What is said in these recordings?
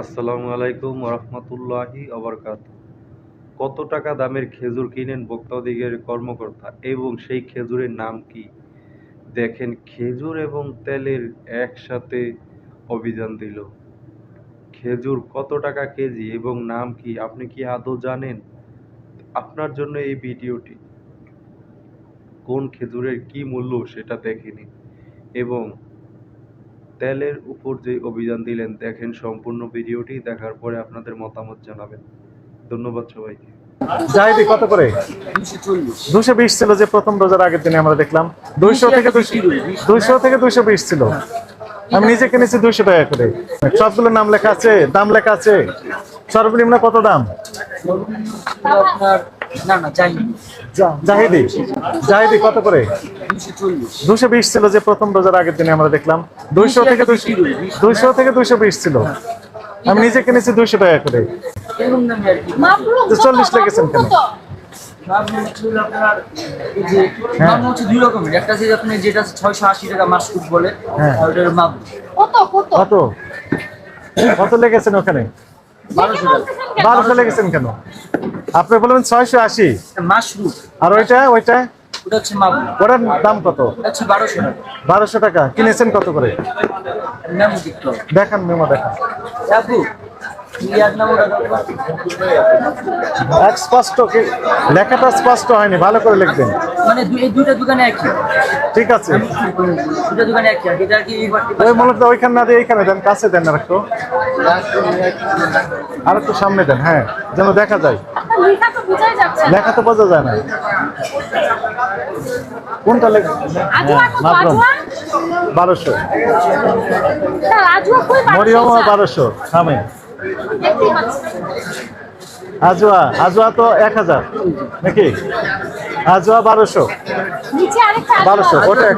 আসসালামু আলাইকুম রহমতুল্লাহি অবরকাত কত টাকা দামের খেজুর কিনেন ভোক্তাধিকার কর্মকর্তা? এবং সেই খেজুরের নাম কি? দেখেন, খেজুর এবং তেলের একসাথে অভিযান দিল। খেজুর কত টাকা কেজি এবং নাম কি? আপনি কি আদৌ জানেন? আপনার জন্য এই ভিডিওটি। কোন খেজুরের কি মূল্য সেটা দেখে নিন। এবং তেলের উপর যে অভিযান দিলেন, দেখেন সম্পূর্ণ ভিডিওটি, দেখার পরে আপনাদের মতামত জানাবেন। ধন্যবাদ সবাইকে। কত করে? বিশ ছিল যে প্রথম রোজার আগের দিনে আমরা দেখলাম। দুইশো থেকে দুইশো থেকে দুইশো বিশ ছিল। আমি দুইশো টাকা করে। সবগুলোর নাম লেখা আছে, দাম লেখা আছে। সর্বনিম্ন কত দাম? না না চাইনি জাহিদি জাহিদি কত করে? দুশো বিশ ছিল যে প্রথম রোজার আগের দিনে আমরা দেখলাম। দুইশো থেকে দুইশো দুইশো থেকে দুইশো বিশ ছিল। আমি নিজে কিনেছি দুইশো টাকা করে। চল্লিশ লেগেছেন কেন? মাছ হচ্ছে দুই রকমের। একটা আছে আপনি যেটা ছয়শো আশি টাকা বলে হ্যাঁ। আর ওটার মাপ কত কত? কত? কত লেগেছেন ওখানে? বারোশো লেগেছেন কেন? আপনি বলবেন ছয়শো আশি। আর ওইটা ওইটা? ওটার দাম কত? বারোশো টাকা। বারোশো টাকা। কিনেছেন কত করে? দেখান মেমো দেখান। এক স্পষ্ট কি- লেখাটা স্পষ্ট হয়নি ভালো করে লিখবেন। মানে এই দুইটা দোকানে একই। ঠিক আছে। দুইটা দোকানে একই এটা কি ওই মূলত ওইখানে না দিয়ে এইখানে দেন কাছে দেন আর একটু। আর একটু সামনে দেন হ্যাঁ যেন দেখা যায়। লেখা তো বোঝাই যাচ্ছে না। লেখা তো বোঝা যায় না। কোনটা লেখ আজুয়া কত মাত্রম। আজুয়া? বারোশো। বারোশো আজোয়া আজোয়া তো এক হাজার নাকি? আজোয়া বারোশো। বারোশো ওটা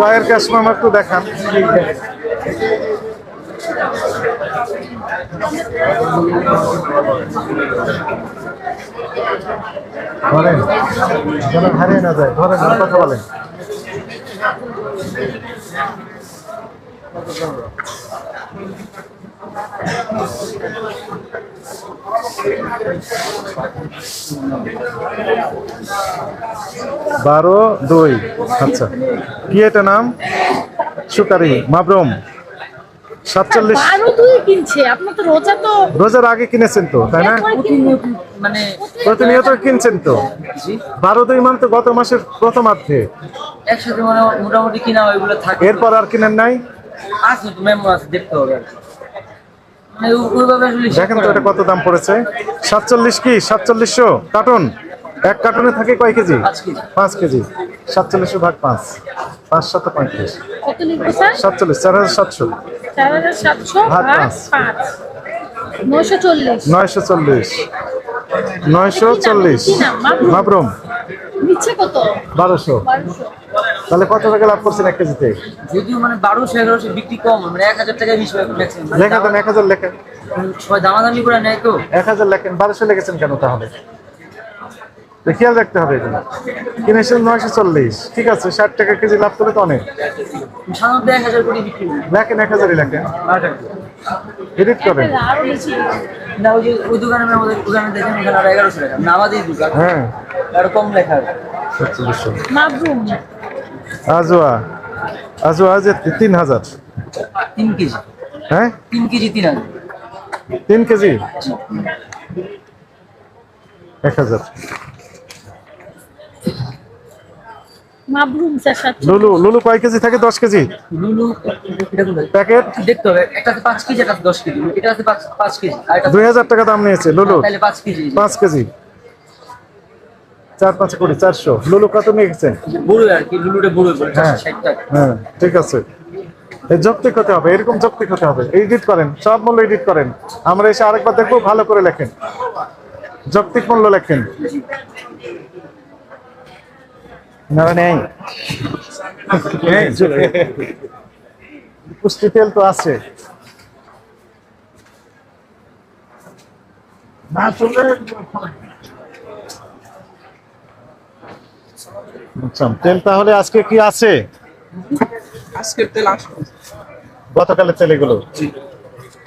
কয়ের ক্যাশ মামা একটু দেখান। ধরেন যেন হারিয়ে না যায়। ধরেন কথা বলেন। বারো দুই আচ্ছা। কি এটা নাম? সুকারি মাবরম। সাতচল্লিশ। বারো দুই কিনছে। আপনার তো রোজা তো রোজার আগে কিনেছেন তো তাই না। মানে প্রতিনিয়ত কিনছেন তো। বারো দুই মান তো গত মাসের প্রথমার্ধে। মানে মোটামুটি কিনা ওইগুলো থাকে। এরপর আর কিনেন নাই? আছে তো মেমো আছে দেখতে হবে আর কি। মানে ও- ওইভাবে আসলে হিসাব দেখেন তো এটা কত দাম পড়েছে? সাতচল্লিশ কি? সাতচল্লিশশো? কার্টন? এক কার্টনে থাকে কয় কেজি? পাঁচ কেজি। সাতচল্লিশশো ভাগ পাঁচ। পাঁচ সাত পঁয়ত্রিশ। কত লিখব স্যার সাতচল্লিশ চার হাজার সাতশো। ভাগ পাঁচ। নয়শো চল্লিশ। নয়শো চল্লিশ? মাবরুম? বারোশো। তাহলে কত টাকা লাভ করছেন এক কেজিতে? যদিও মানে বারোশো এগারোশো বিক্রি কম মানে এক হাজার টাকা বেশি ম্যাক্সিমাম লেখা দেন এক হাজার লেখেন? সবাই দামাদামি করে নেয় তো। এক হাজার লেখেন বারোশো লেগেছেন কেন তাহলে? খেয়াল রাখতে হবে এগুলো। কিনেছেন নয়শো চল্লিশ ঠিক আছে ষাট টাকা কেজি লাভ করে তো অনেক। সাধারণত এক হাজার করে লেখেন এক হাজারই লেখেন। এডিট করেন। না ওই যে ওই দোকানে আমরা আমাদের দোকানে দেখেন ওখানে এগারোশো টাকা। না দোকান। হ্যাঁ। আরও কম লেখা মাবরুম আজোয়া আজোয়া যে তিন হাজার। তিন কেজি। হ্যাঁ? তিন কেজি তিন হাজার। তিন কেজি? এক হাজার। লুলু লুলু কয় কেজি থাকে? দশ কেজি? লুলু প্যাকেট? দেখতে হবে? একটা পাঁচ কেজি একটা দশ কেজি। এটা পাঁচ পাঁচ কেজি। দুই হাজার টাকা দাম নিয়েছে লুলু। পাঁচ কেজি। পাঁচ কেজি। চার পাঁচ কোটি চারশো। লুলু কত নিয়ে গেছেন বড় আর কি লুলুটা বড় বড় হ্যাঁ। হ্যাঁ ঠিক আছে। এই যৌক্তিক হতে হবে এরকম যৌক্তিক হতে হবে। এডিট করেন সব মূল্য এডিট করেন। আমরা এসে আরেকবার দেখব ভালো করে লেখেন। যৌক্তিক মূল্য লেখেন। না নেই। নেই, পুষ্টি তেল তো আছে। না চলে আচ্ছা তেল তাহলে আজকে কি আছে? আজকের তেল আসবে। গতকালের তেল এগুলো?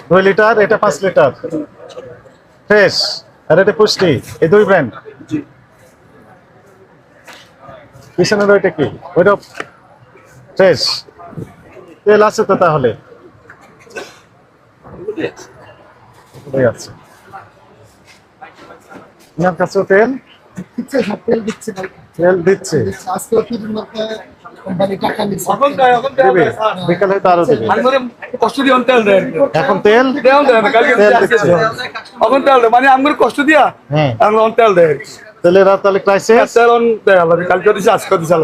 দুই লিটার এটা পাঁচ লিটার। ফ্রেশ। আর এটা পুষ্টি। এই দুই ব্র্যান্ড? পিছনের ওইটা কি? ওইটা ফ্রেশ। তেল আছে তো তাহলে? আছে। আপনার কাছেও তেল? তেল দিচ্ছে ভাই। তেল দিচ্ছে। আজকে কিছুদিন মধ্যে কোম্পানি টাকা নিচ্ছে দিবে। বিকালে তো আরও দিবে। কষ্ট দিয়ে তেল দেয় এখন তেল? দেওয়ান দেয় না কালকে তেল আজকে দিচ্ছে। অন তেল দেয় মানে আমার কষ্ট দিয়া হ্যাঁ। তেল দেয়। তেলের আর তাহলে ক্রাইসিস তেল অন দেয় কালকে দিছে আজকে দিছে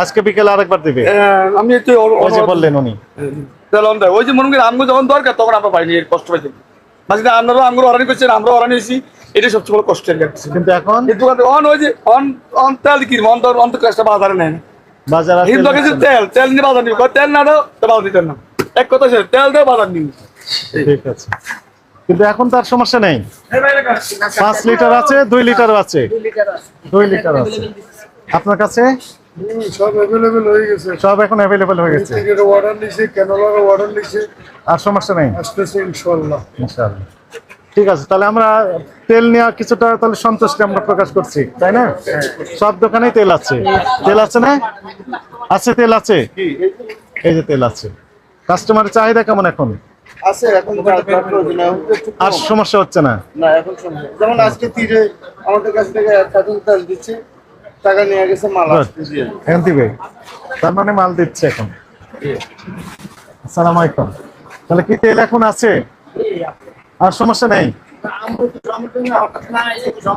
আজকে বিকেলে আরেকবার দিবে? আমি একটু ওই যে বললেন উনি। তেল অন দেয়। ওই যে মনে করি আমগো যখন দরকার তখন আমরা পাইনি কষ্ট পাইছি। মাঝে আপনারাও আমগুলো অরানি করছেন আমরাও অরানি হয়েছি। এটাই সবচেয়ে বড় কষ্টের লাগছে কিন্তু এখন? অন ওই যে অন অন তেল কি অন তো অন তো কাজটা বাজারে নেয় না। বাজার আর হিন্দু তেল কাছে তেল তেল নিয়ে বাজার নিব। তেল না দাও তো বাজার দিতেন না। এক কথা সে তেল দেও বাজার নিব। ঠিক আছে। কিন্তু এখন তার সমস্যা নেই। পাঁচ লিটার আছে দুই লিটারও আছে। দুই লিটার আছে। আপনার কাছে? সব অ্যাভেলেবেল হয়ে গেছে। সব এখন অ্যাভেলেবল হয়ে গেছে। টিকেট অর্ডার নিছে ক্যানোলার অর্ডার নিছে। আর সমস্যা নেই? আসতেছে ইনশাআল্লাহ। ঠিক আছে তাহলে আমরা তেল নেওয়া কিছুটা তাহলে সন্তুষ্টি আমরা প্রকাশ করছি তাই না? সব দোকানেই তেল আছে। তেল আছে না? আছে তেল আছে? এই যে তেল আছে। কাস্টমারের চাহিদা কেমন এখন? আছে আর সমস্যা হচ্ছে না? যেমন আজকে তীরে আমাদের কাছ থেকে তেল দিচ্ছে টাকা নিয়ে গেছে মাল এখন দিবে তার মানে মাল দিচ্ছে এখন। আসসালামু আলাইকুম। তাহলে কি তেল এখন আছে? আর সমস্যা নেই?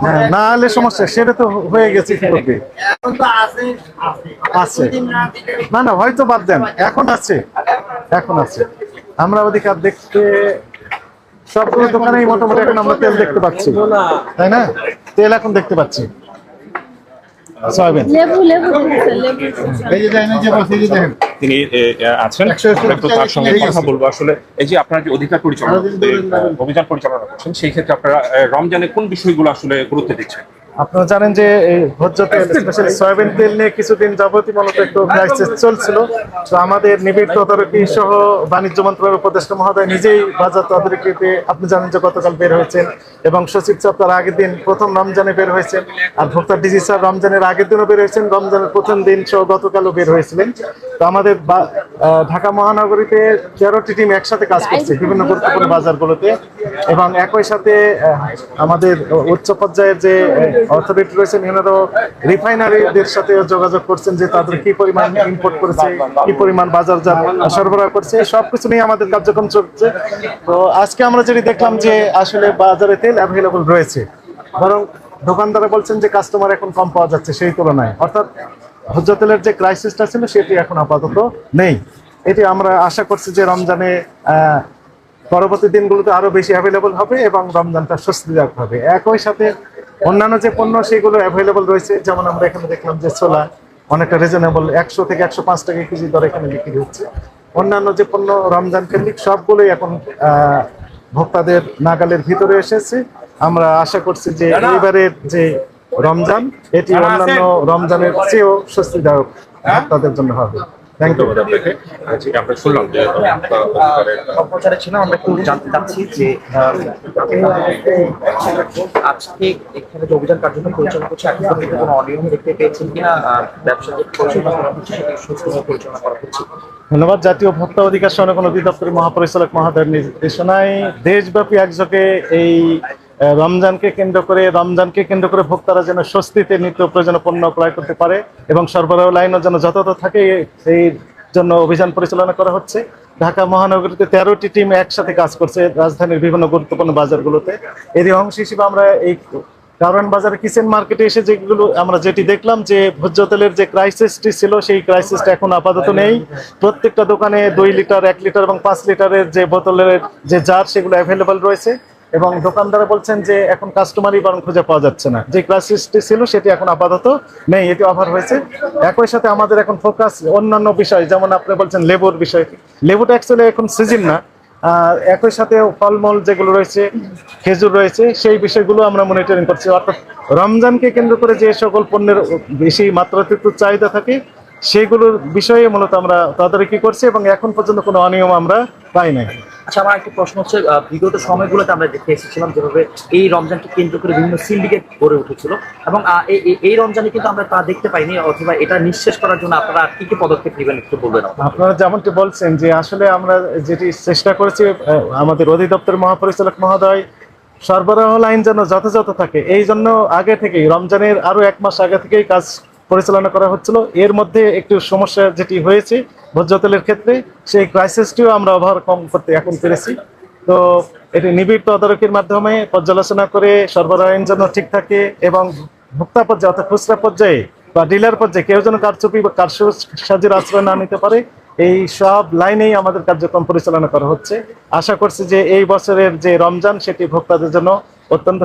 হ্যাঁ, না হলে সমস্যা সেটা তো হয়ে গেছে কি আছে। না না হয়তো বাদ দেন। এখন আছে। এখন আছে। আমরা ওদিকে আর দেখতে সবগুলো দোকানেই মোটামুটি এখন আমরা তেল দেখতে পাচ্ছি। তাই না? তেল এখন দেখতে পাচ্ছি। সয়াবিন। লেবু লেবু লেবু এই যে দেখেন যে যে দেখেন তিনি আছেন। আমরা তো তার সঙ্গে কথা বলব। আসলে এই যে আপনারা যে অধিকার পরিচালনা অভিযান পরিচালনা করছেন সেই ক্ষেত্রে আপনারা রমজানে কোন বিষয়গুলো আসলে গুরুত্ব দিচ্ছেন? আপনারা জানেন যে এই ভোজ্য তেল স্পেশালি সয়াবিন তেল নিয়ে কিছুদিন যাবতীয় মূলত একটু ক্রাইসিস চলছিল। তো আমাদের নিবিড় তদারকি সহ বাণিজ্য মন্ত্রণালয়ের উপদেষ্টা মহোদয় নিজেই বাজার তদারকিতে আপনি জানেন যে গতকাল বের হয়েছেন এবং সচিব সাহেব তার আগের দিন প্রথম রমজানে বের হয়েছেন আর ভোক্তা ডিজি স্যার রমজানের আগের দিনও বের হয়েছেন রমজানের প্রথম দিন সহ গতকালও বের হয়েছিলেন। তো আমাদের ঢাকা মহানগরীতে তেরোটি টিম একসাথে কাজ করছে বিভিন্ন গুরুত্বপূর্ণ বাজারগুলোতে এবং একই সাথে আমাদের উচ্চ পর্যায়ের যে অথরিটি রয়েছেন এনারাও রিফাইনারিদের সাথে যোগাযোগ করছেন যে তাদের কি পরিমাণ ইম্পোর্ট করেছে, কি পরিমাণ বাজারজাত সরবরাহ করছে সবকিছু নিয়ে আমাদের কার্যক্রম চলছে। তো আজকে আমরা যেটি দেখলাম যে আসলে বাজারে তেল অ্যাভেলেবল রয়েছে। বরং দোকানদারা বলছেন যে কাস্টমার এখন কম পাওয়া যাচ্ছে সেই তুলনায়। অর্থাৎ ভোজ্য তেলের যে ক্রাইসিসটা ছিল, সেটি এখন আপাতত নেই। এটি আমরা আশা করছি যে রমজানে পরবর্তী দিনগুলোতে আরও বেশি অ্যাভেলেবল হবে এবং রমজানটা স্বস্তিদায়ক হবে। একই সাথে অন্যান্য যে পণ্য সেগুলো অ্যাভেলেবল রয়েছে যেমন আমরা এখানে দেখলাম যে ছোলা অনেকটা রিজনেবল একশো থেকে একশো পাঁচ টাকা কেজি দরে এখানে বিক্রি হচ্ছে। অন্যান্য যে পণ্য রমজান কেন্দ্রিক সবগুলোই এখন আহ, ভোক্তাদের নাগালের ভিতরে এসেছে। আমরা আশা করছি যে এবারের যে রমজান এটি অন্যান্য রমজানের চেয়েও স্বস্তিদায়ক ভোক্তাদের জন্য হবে। ধন্যবাদ আপনাকে। আজকে আমরা শুনলাম যে আহ, অধিকারের আমরা একটু জানতে চাচ্ছি যে আজকে এখানে যে অভিযান কার্যক্রম পরিচালনা করছে এখন পর্যন্ত কোনো অনিয়ম দেখতে পেয়েছেন কিনা? ব্যবসা যে পরিচালনা করা হচ্ছে সেটি সুস্থভাবে পরিচালনা করা হচ্ছে ধন্যবাদ। জাতীয় ভোক্তা অধিকার সংরক্ষণ অধিদপ্তরের মহাপরিচালক মহোদয়ের নির্দেশনায় দেশব্যাপী একযোগে এই রমজানকে কেন্দ্র করে, রমজানকে কেন্দ্র করে ভোক্তারা যেন স্বস্তিতে নিত্য প্রয়োজনীয় পণ্য ক্রয় করতে পারে এবং সরবরাহ লাইনও যেন যথাযথ থাকে এই জন্য অভিযান পরিচালনা করা হচ্ছে। ঢাকা মহানগরীতে তেরোটি টিম একসাথে কাজ করছে রাজধানীর বিভিন্ন গুরুত্বপূর্ণ বাজারগুলোতে। এরই অংশ হিসেবে আমরা এই কারণ বাজারে কিচেন মার্কেটে এসে যেগুলো আমরা যেটি দেখলাম যে ভোজ্য তেলের যে ক্রাইসিসটি ছিল, সেই ক্রাইসিসটা এখন আপাতত নেই। প্রত্যেকটা দোকানে দুই লিটার, এক লিটার এবং পাঁচ লিটারের যে বোতলের যে জার, সেগুলো অ্যাভেলেবল রয়েছে। এবং দোকানদারা বলছেন যে এখন কাস্টমারই বরং খুঁজে পাওয়া যাচ্ছে না। যে ক্রাইসিসটি ছিল সেটি এখন আপাতত নেই এটি অফার হয়েছে। একই সাথে আমাদের এখন ফোকাস অন্যান্য বিষয় যেমন আপনি বলছেন লেবুর বিষয়। লেবুটা অ্যাকচুয়ালি এখন সিজন না। একই সাথে ফলমূল যেগুলো রয়েছে খেজুর রয়েছে সেই বিষয়গুলো আমরা মনিটরিং করছি। অর্থাৎ রমজানকে কেন্দ্র করে যে সকল পণ্যের বেশি মাত্রাতিরিক্ত চাহিদা থাকে সেইগুলোর বিষয়ে মূলত আমরা তদারকি করছি এবং এখন পর্যন্ত কোনো অনিয়ম আমরা পাই নাই আচ্ছা আমার একটা প্রশ্ন হচ্ছে বিগত সময়গুলোতে আমরা দেখে এসেছিলাম যেভাবে এই রমজানকে কেন্দ্র করে বিভিন্ন সিন্ডিকেট গড়ে উঠেছিল এবং এই- রমজানে কিন্তু আমরা তা দেখতে পাইনি অথবা এটা নিঃশেষ করার জন্য আপনারা কি কি পদক্ষেপ নেবেন একটু বলবেন। আপনারা যেমনটি বলছেন যে আসলে আমরা যেটি চেষ্টা করেছি আমাদের অধিদপ্তর মহাপরিচালক মহোদয় সরবরাহ লাইন যেন যথাযথ থাকে এই জন্য আগে থেকেই রমজানের আরও এক মাস আগে থেকেই কাজ পরিচালনা করা হচ্ছিল। এর মধ্যে একটু সমস্যা যেটি হয়েছে ভোজ্য তেলের ক্ষেত্রে, সেই ক্রাইসিসটিও আমরা ওভারকম করতে এখন পেরেছি। তো এটি নিবিড় তদারকির মাধ্যমে পর্যালোচনা করে সরবরাহ যেন ঠিক থাকে এবং ভোক্তা পর্যায়ে অর্থাৎ খুচরা পর্যায়ে বা ডিলার পর্যায়ে কেউ যেন কারচুপি বা কারসাজির আশ্রয় না নিতে পারে, এই সব লাইনেই আমাদের কার্যক্রম পরিচালনা করা হচ্ছে। আশা করছি যে এই বছরের যে রমজান, সেটি ভোক্তাদের জন্য অত্যন্ত